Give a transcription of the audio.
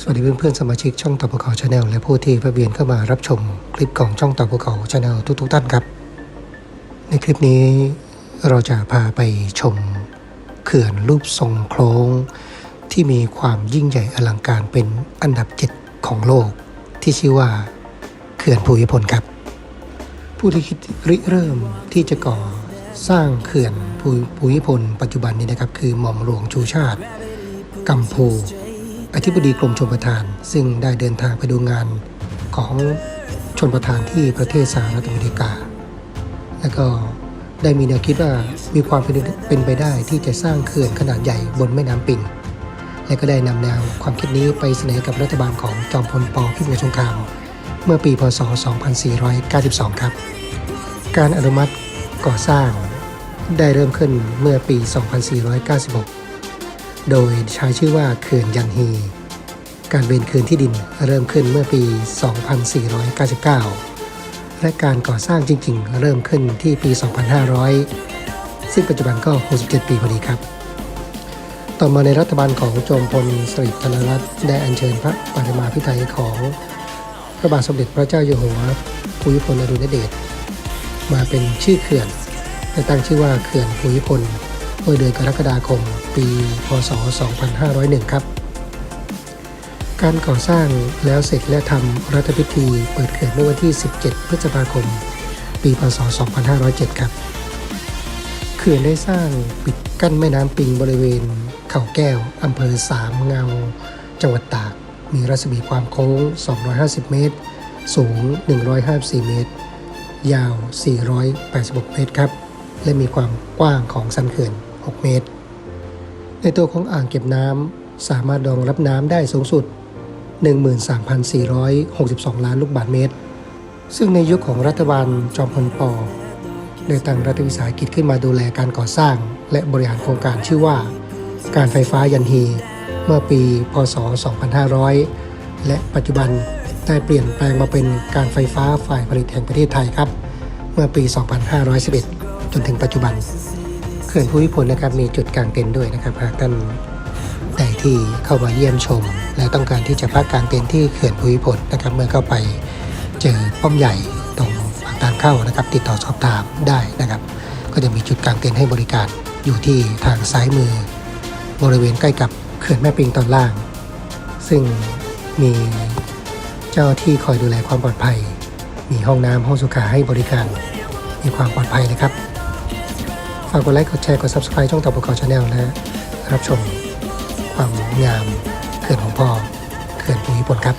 สวัสดีเพื่อนๆสมาชิกช่องต่อภูเขาชาแนลและผู้ที่แวะเวียนเข้ามารับชมคลิปของช่องต่อภูเขาชาแนลทุก ๆ ท่านครับ ในคลิปนี้เราจะพาไปชมเขื่อนรูปทรงโค้ง ที่มีความยิ่งใหญ่อลังการเป็นอันดับ 7 ของโลก ที่ชื่อว่าเขื่อนภูมิพลครับ ผู้ที่คิดริเริ่มที่จะก่อสร้างเขื่อนภูภูมิพลปัจจุบันนี้นะครับ คือหม่อมหลวงชูชาติกัมพู อธิบดีกรมชลประทาน ซึ่งได้เดินทางไปดูงานของชนประทานที่ประเทศสหรัฐอเมริกา แล้วก็ได้มีแนวคิดว่ามีความเป็นไปได้ที่จะสร้างเขื่อนขนาดใหญ่บนแม่น้ำปิงและก็ได้นำแนวความคิดนี้ไปเสนอกับรัฐบาลของจอมพลปพิบูลสงคราม เมื่อปีพศ 2492 ครับ การอนุมัติก่อสร้างได้เริ่มขึ้นเมื่อปี 2496 โดยใช้ชื่อว่าเขื่อนยันฮี การเวนคืนที่ดินเริ่มขึ้นเมื่อปี 2499 และการก่อสร้างจริงๆ เริ่มขึ้นที่ปี 2500 ซึ่งปัจจุบันก็ 67 ปีพอดีครับ ต่อมาในรัฐบาลของโจมพลสฤษดิ์ธนรัตน์ได้อัญเชิญพระปริมาพิไทยของพระบาทสมเด็จพระเจ้าอยู่หัวภูมิพลอดุลยเดชมาเป็นชื่อเขื่อนและตั้งชื่อว่าเขื่อนภูมิพลเมื่อเดือนกรกฎาคม ปี พศ 2501 ครับ การก่อสร้างแล้วเสร็จและทำรัฐพิธีเปิดเขื่อนเมื่อวันที่ 17 พฤษภาคม ปี พศ 2507 ครับ เขื่อนได้สร้างปิดกั้นแม่น้ำปิงบริเวณ เขาแก้วอำเภอสามเงา จังหวัดตาก มีรัศมีความโค้ง 250 เมตร สูง 154 เมตร ยาว 486 เมตรครับ และมีความกว้างของสันเขื่อน 6 เมตร ในตัวของอ่างเก็บน้ำสามารถรองรับน้ำได้สูงสุด 13,462 ล้านลูกบาศก์เมตร ซึ่งในยุคของรัฐบาลจอมพลปได้ตั้งรัฐวิสาหกิจขึ้นมาดูแลการก่อสร้าง และบริหารโครงการชื่อว่า การไฟฟ้ายันฮี เมื่อปี พศ 2500 และปัจจุบันได้เปลี่ยนแปลงมาเป็นการไฟฟ้าฝ่ายผลิตแห่งประเทศไทยครับ เมื่อปี 2511 จนถึงปัจจุบัน ขื่อนภูมิพลนะครับมีจุดกลางเต็นท์ด้วยนะครับหากท่านใดที่เข้ามาเยี่ยมชม และต้องการที่จะพักกลางเต็นท์ที่เขื่อนภูมิพลนะครับเมื่อเข้าไปเจอป้อมใหญ่ตรงปากทางเข้านะครับ ติดต่อสอบถามได้นะครับ ก็จะมีจุดกลางเต็นท์ให้บริการอยู่ที่ทางซ้ายมือ บริเวณใกล้กับเขื่อนแม่ปิงตอนล่าง ซึ่งมีเจ้าที่คอยดูแลความปลอดภัย มีห้องน้ำห้องสุขาให้บริการ มีความปลอดภัยนะครับากกดไลค์ กดแชร์ กด subscribe ช่องต่อบุกอขาชาแนลและรับชมความงามเขื่อนของพ่อเขื่อนภูมิพลครับ